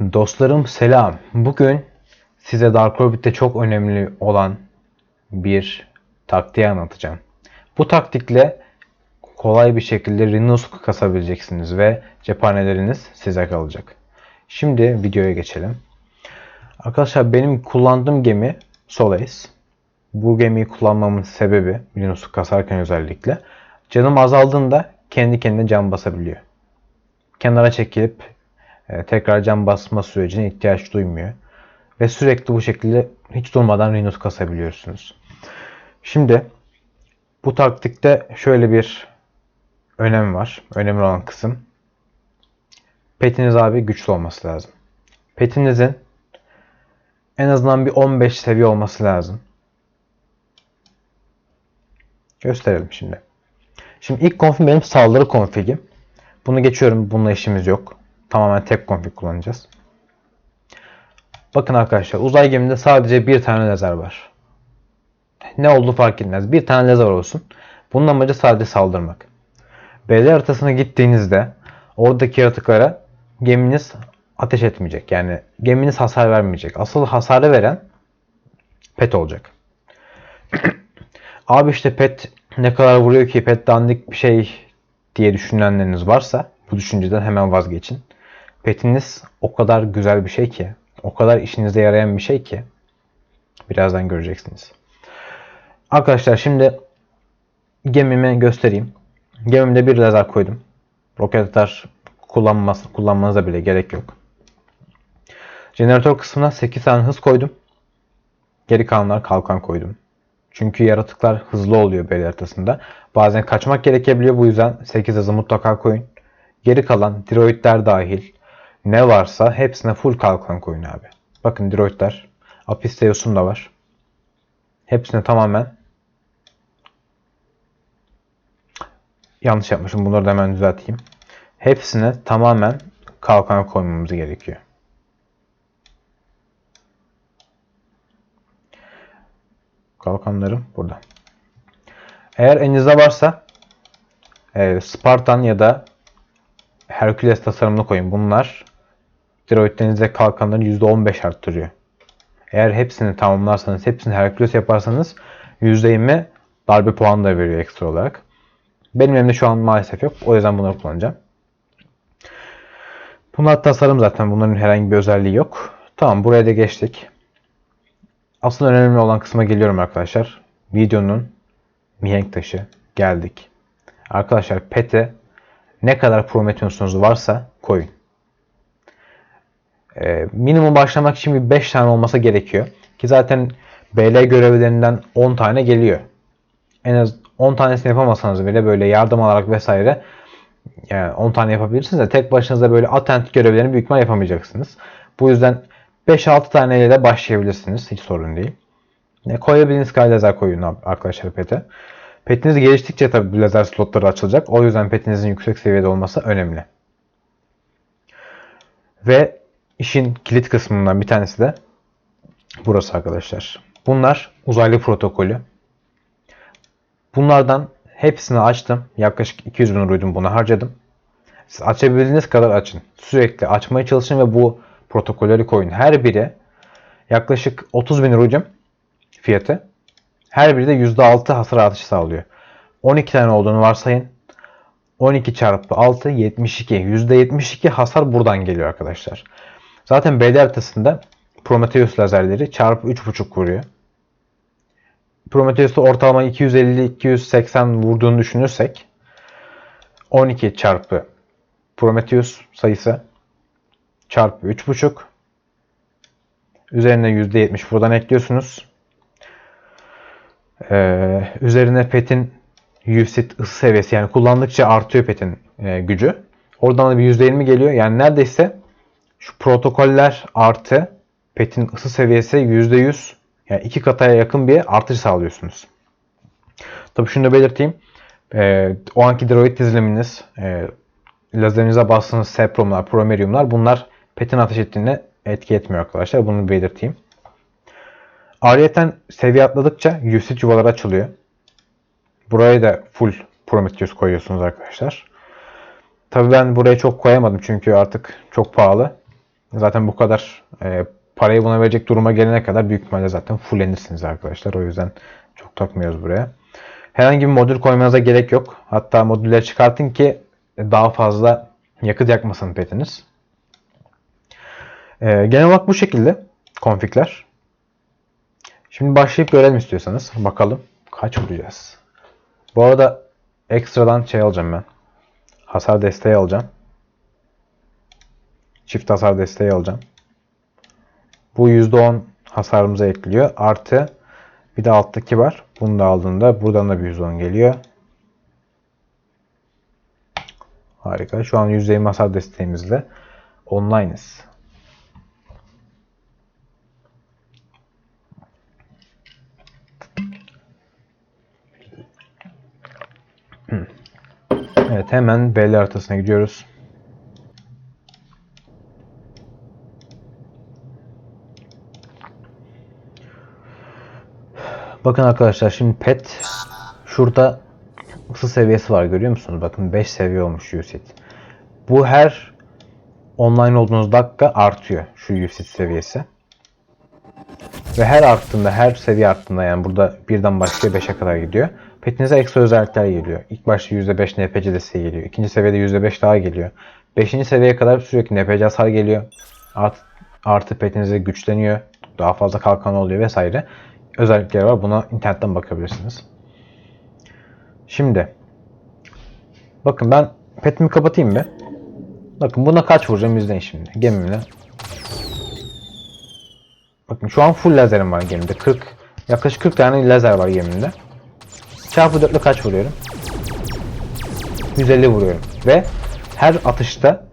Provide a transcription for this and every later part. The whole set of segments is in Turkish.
Dostlarım selam. Bugün size Dark Orbit'te çok önemli olan bir taktiği anlatacağım. Bu taktikle kolay bir şekilde Rhinos kasabileceksiniz ve cephaneleriniz size kalacak. Şimdi videoya geçelim. Arkadaşlar benim kullandığım gemi Solace. Bu gemiyi kullanmamın sebebi Rhinos'u kasarken özellikle canım azaldığında kendi kendine can basabiliyor. Kenara çekilip tekrar can basma sürecine ihtiyaç duymuyor. Ve sürekli bu şekilde hiç durmadan Rhinos kasabiliyorsunuz. Şimdi bu taktikte şöyle bir önem var. Önemli olan kısım. Petiniz abi güçlü olması lazım. Petinizin en azından bir 15 seviye olması lazım. Gösterelim şimdi. Şimdi ilk konfig benim saldırı konfigim. Bunu geçiyorum. Bununla işimiz yok. Tamamen tek config kullanacağız. Bakın arkadaşlar uzay geminde sadece bir tane lazer var. Ne oldu fark etmez. Bir tane lazer olsun. Bunun amacı sadece saldırmak. BD haritasına gittiğinizde oradaki yaratıklara geminiz ateş etmeyecek. Yani geminiz hasar vermeyecek. Asıl hasarı veren pet olacak. Abi işte pet ne kadar vuruyor ki pet dandik bir şey diye düşünenleriniz varsa bu düşünceden hemen vazgeçin. Petiniz o kadar güzel bir şey ki, o kadar işinize yarayan bir şey ki birazdan göreceksiniz. Arkadaşlar şimdi gemimi göstereyim. Gemimde bir lazer koydum. Roket atar kullanması, kullanmanıza bile gerek yok. Jeneratör kısmına 8 tane hız koydum. Geri kalanlar kalkan koydum. Çünkü yaratıklar hızlı oluyor bel haritasında. Bazen kaçmak gerekebiliyor. Bu yüzden 8 hızı mutlaka koyun. Geri kalan droidler dahil ne varsa hepsine full kalkan koyun abi. Bakın droidler. Apisteus'um da var. Hepsine tamamen yanlış yapmışım. Bunları da hemen düzelteyim. Hepsine tamamen kalkan koymamız gerekiyor. Kalkanlarım burada. Eğer elinizde varsa e, Spartan ya da Hercules tasarımını koyun. Bunlar tiroidlerinize kalkanları %15 arttırıyor. Eğer hepsini tamamlarsanız, hepsini Hercules yaparsanız %20 darbe puanı da veriyor ekstra olarak. Benim elimde şu an maalesef yok. O yüzden bunları kullanacağım. Bunlar tasarım zaten. Bunların herhangi bir özelliği yok. Tamam buraya da geçtik. Asıl önemli olan kısma geliyorum arkadaşlar. Videonun mihenk taşı geldik. Arkadaşlar pete ne kadar Prometheus'unuz varsa koyun. Ee, minimum başlamak için bir 5 tane olması gerekiyor. Ki zaten BL görevlerinden 10 tane geliyor. En az 10 tanesini yapamasanız bile böyle yardım alarak vesaire yani 10 tane yapabilirsiniz de tek başınıza böyle atent görevlerini büyük ihtimal yapamayacaksınız. Bu yüzden 5-6 taneyle de başlayabilirsiniz. Hiç sorun değil. Ne koyabildiğiniz kadar lazer koyun arkadaşlar pete. Petiniz geliştikçe tabi lazer slotları açılacak. O yüzden petinizin yüksek seviyede olması önemli. Ve işin kilit kısmından bir tanesi de burası arkadaşlar. Bunlar uzaylı protokolü. Bunlardan hepsini açtım. Yaklaşık 200 bin euroydum buna harcadım. Siz açabildiğiniz kadar açın. Sürekli açmaya çalışın ve bu protokolleri koyun. Her biri yaklaşık 30 bin euroydum fiyatı. Her biri de %6 hasar artışı sağlıyor. 12 tane olduğunu varsayın. 12 çarpı 6 72. %72 hasar buradan geliyor arkadaşlar. Zaten BD haritasında Prometheus lazerleri çarpı 3.5 vuruyor. Prometheus'ta ortalama 250-280 vurduğunu düşünürsek 12 çarpı Prometheus sayısı çarpı 3.5 üzerine %70 buradan ekliyorsunuz. Ee, üzerine petin USIT ısı seviyesi yani kullandıkça artıyor petin e, gücü. Oradan da bir %20 geliyor. Yani neredeyse şu protokoller artı petin ısı seviyesi %100 yani iki kataya yakın bir artış sağlıyorsunuz. Tabii şunu da belirteyim. E, o anki droid diziliminiz, e, lazerinize bastığınız sepromlar, promeriumlar bunlar petin ateş ettiğine etki etmiyor arkadaşlar. Bunu belirteyim. Ayrıyeten seviye atladıkça UC yuvaları açılıyor. Buraya da full Prometheus koyuyorsunuz arkadaşlar. Tabii ben buraya çok koyamadım çünkü artık çok pahalı. Zaten bu kadar e, parayı buna verecek duruma gelene kadar büyük ihtimalle zaten fullenirsiniz arkadaşlar. O yüzden çok takmıyoruz buraya. Herhangi bir modül koymanıza gerek yok. Hatta modülleri çıkartın ki daha fazla yakıt yakmasın petiniz. Ee, genel olarak bu şekilde konfigler. Şimdi başlayıp görelim istiyorsanız. Bakalım kaç vuracağız. Bu arada ekstradan şey alacağım ben. Hasar desteği alacağım. Çift hasar desteği alacağım. Bu %10 hasarımıza ekliyor. Artı bir de alttaki var. Bunu da aldığında buradan da bir 110 geliyor. Harika. Şu an %20 hasar desteğimizle online'ız. Evet hemen belli haritasına gidiyoruz. Bakın arkadaşlar şimdi pet şurada ısı seviyesi var görüyor musunuz? Bakın 5 seviye olmuş USIT. Bu her online olduğunuz dakika artıyor şu USIT seviyesi. Ve her arttığında, her seviye arttığında yani burada birden başlıyor 5'e kadar gidiyor. Petinize ekstra özellikler geliyor. İlk başta %5 NPC desteği geliyor. İkinci seviyede %5 daha geliyor. Beşinci seviyeye kadar sürekli NPC hasar geliyor. Art, artı petinize güçleniyor. Daha fazla kalkan oluyor vesaire. Özellikleri var. Buna internetten bakabilirsiniz. Şimdi bakın ben petimi kapatayım mı? Bakın buna kaç vuracağım izleyin şimdi. Gemimle. Bakın şu an full lazerim var gemimde. 40 yaklaşık 40 tane lazer var gemimde. Çarpı 4 ile kaç vuruyorum? 150 vuruyorum. Ve her atışta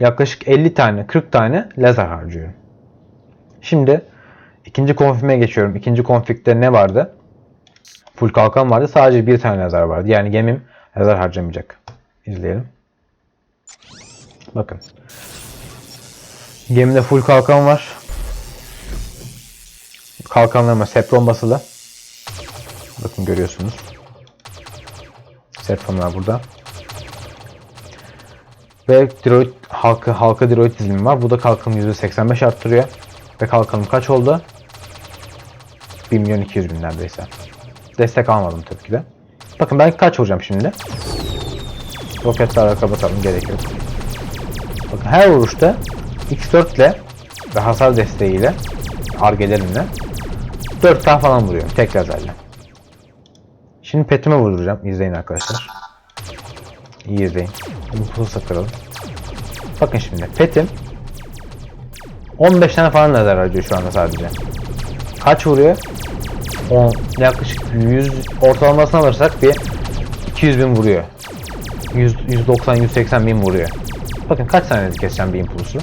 yaklaşık 50 tane 40 tane lazer harcıyorum. Şimdi ikinci konfime geçiyorum. İkinci konfigde ne vardı? Full kalkan vardı. Sadece bir tane lazer vardı. Yani gemim lazer harcamayacak. İzleyelim. Bakın. Gemide full kalkan var. Kalkanlarıma sepron basılı. Bakın görüyorsunuz. Sepronlar burada. Ve Droid halka, halka Droid dizilimi var. Bu da kalkanımı %85 arttırıyor. Ve kalkanım kaç oldu? 1 milyon 200 bin neredeyse. Destek almadım tabii ki de. Bakın ben kaç vuracağım şimdi? Roketlerle kapatalım gerek yok. Bakın her vuruşta X4 ile ve hasar desteğiyle argelerimle 4 tane falan vuruyorum tek lazerle. Şimdi petime vurduracağım. İzleyin arkadaşlar. İyi izleyin. Impulse kıralım. Bakın şimdi petim 15 tane falan lazer harcıyor şu anda sadece. Kaç vuruyor? 10, yaklaşık 100 ortalamasına alırsak bir 200 bin vuruyor. 100, 190 180 bin vuruyor. Bakın kaç saniyede keseceğim bir impulsu.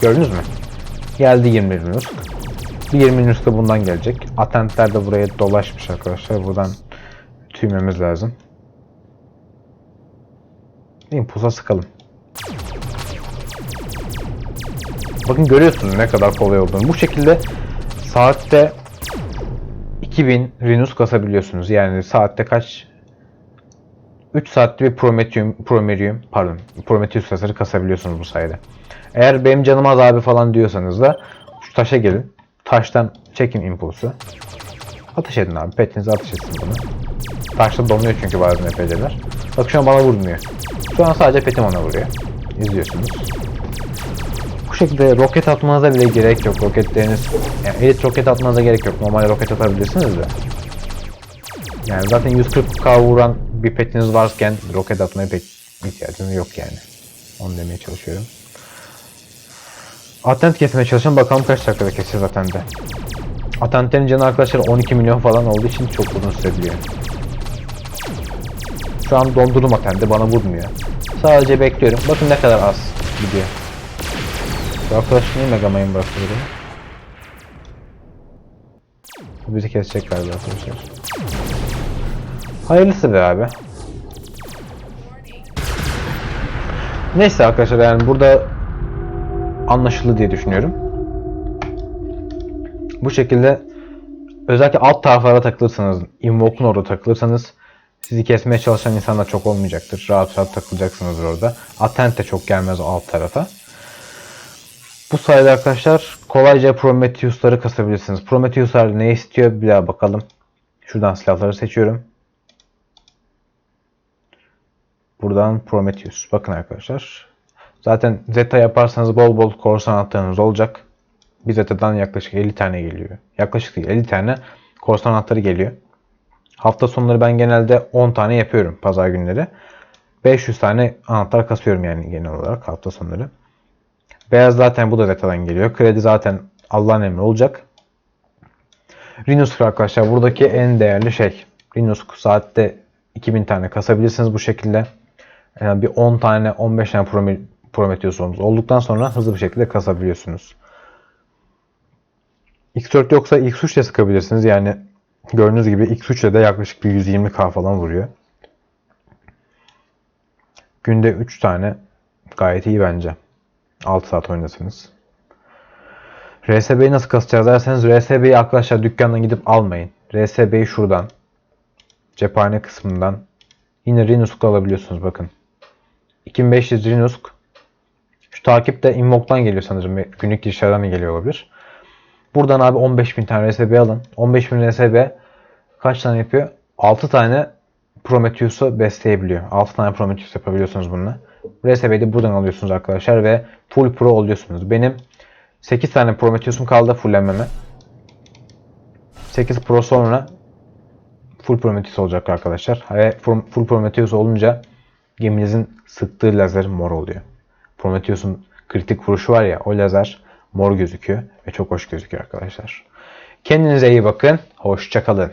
Gördünüz mü? Geldi 20 Nusk. Bir 20 Nusk da bundan gelecek. Atentler de buraya dolaşmış arkadaşlar. Buradan tüymemiz lazım. Impulsa sıkalım. Bakın görüyorsunuz ne kadar kolay olduğunu. Bu şekilde saatte 2000 Rinus kasabiliyorsunuz. Yani saatte kaç 3 saatte bir Prometheum, Promerium, pardon, Prometheus tasarı kasabiliyorsunuz bu sayede. Eğer benim canım az abi falan diyorsanız da şu taşa gelin. Taştan çekin impulsu. Ateş edin abi. Petinize ateş etsin bunu. Taşta donuyor çünkü bazı NPC'ler. Bak şu an bana vurmuyor. Şu an sadece petim ona vuruyor. İzliyorsunuz. Bu şekilde roket atmanıza bile gerek yok. Roketleriniz, yani elit roket atmanıza gerek yok. Normal roket atabilirsiniz de. Yani zaten 140k vuran bir petiniz varken roket atmaya pek ihtiyacınız yok yani. Onu demeye çalışıyorum. Atent kesmeye çalışın bakalım kaç dakikada keseceğiz Atent'e. Atent'lerin canı arkadaşlar 12 milyon falan olduğu için çok uzun sürebiliyor. Şu an dondurdum Atent'i bana vurmuyor. Sadece bekliyorum. Bakın ne kadar az gidiyor. Bu arkadaş niye Mega Man bıraktı bunu? Bu bizi kesecek galiba arkadaşlar. Hayırlısı be abi. Neyse arkadaşlar yani burada anlaşıldı diye düşünüyorum. Bu şekilde özellikle alt taraflara takılırsanız, invoke'un orada takılırsanız sizi kesmeye çalışan insanlar çok olmayacaktır. Rahat rahat takılacaksınız orada. Atent de çok gelmez alt tarafa. Bu sayede arkadaşlar kolayca Prometheus'ları kasabilirsiniz. Prometheus'lar ne istiyor bir daha bakalım. Şuradan silahları seçiyorum. Buradan Prometheus. Bakın arkadaşlar. Zaten Zeta yaparsanız bol bol korsan atlarınız olacak. Bir Zeta'dan yaklaşık 50 tane geliyor. Yaklaşık değil 50 tane korsan atları geliyor. Hafta sonları ben genelde 10 tane yapıyorum pazar günleri. 500 tane anahtar kasıyorum yani genel olarak hafta sonları. Beyaz zaten bu da Zeta'dan geliyor. Kredi zaten Allah'ın emri olacak. Rhinos arkadaşlar buradaki en değerli şey. Rhinos saatte 2000 tane kasabilirsiniz bu şekilde. Yani bir 10 tane 15 tane Prome- Prometheus'unuz olduktan sonra hızlı bir şekilde kasabiliyorsunuz. X4 yoksa X3 ile sıkabilirsiniz. Yani gördüğünüz gibi X3 ile de yaklaşık bir 120k falan vuruyor. Günde 3 tane gayet iyi bence. 6 saat oynasınız. RSB'yi nasıl kasacağız derseniz RSB'yi arkadaşlar dükkandan gidip almayın. RSB'yi şuradan cephane kısmından yine Rinusk'la alabiliyorsunuz bakın. 2500 Rinusk. Şu takip de Invoke'dan geliyor sanırım. Günlük girişlerden de geliyor olabilir. Buradan abi 15.000 tane RSB alın. 15.000 RSB kaç tane yapıyor? 6 tane Prometheus'u besleyebiliyor. 6 tane Prometheus yapabiliyorsunuz bununla. RSB'yi de buradan alıyorsunuz arkadaşlar ve full pro oluyorsunuz. Benim 8 tane Prometheus'um kaldı fullenmeme. 8 pro sonra full Prometheus olacak arkadaşlar. Ve full Prometheus olunca geminizin sıktığı lazer mor oluyor. Prometheus'un kritik vuruşu var ya o lazer mor gözüküyor ve çok hoş gözüküyor arkadaşlar. Kendinize iyi bakın. Hoşçakalın.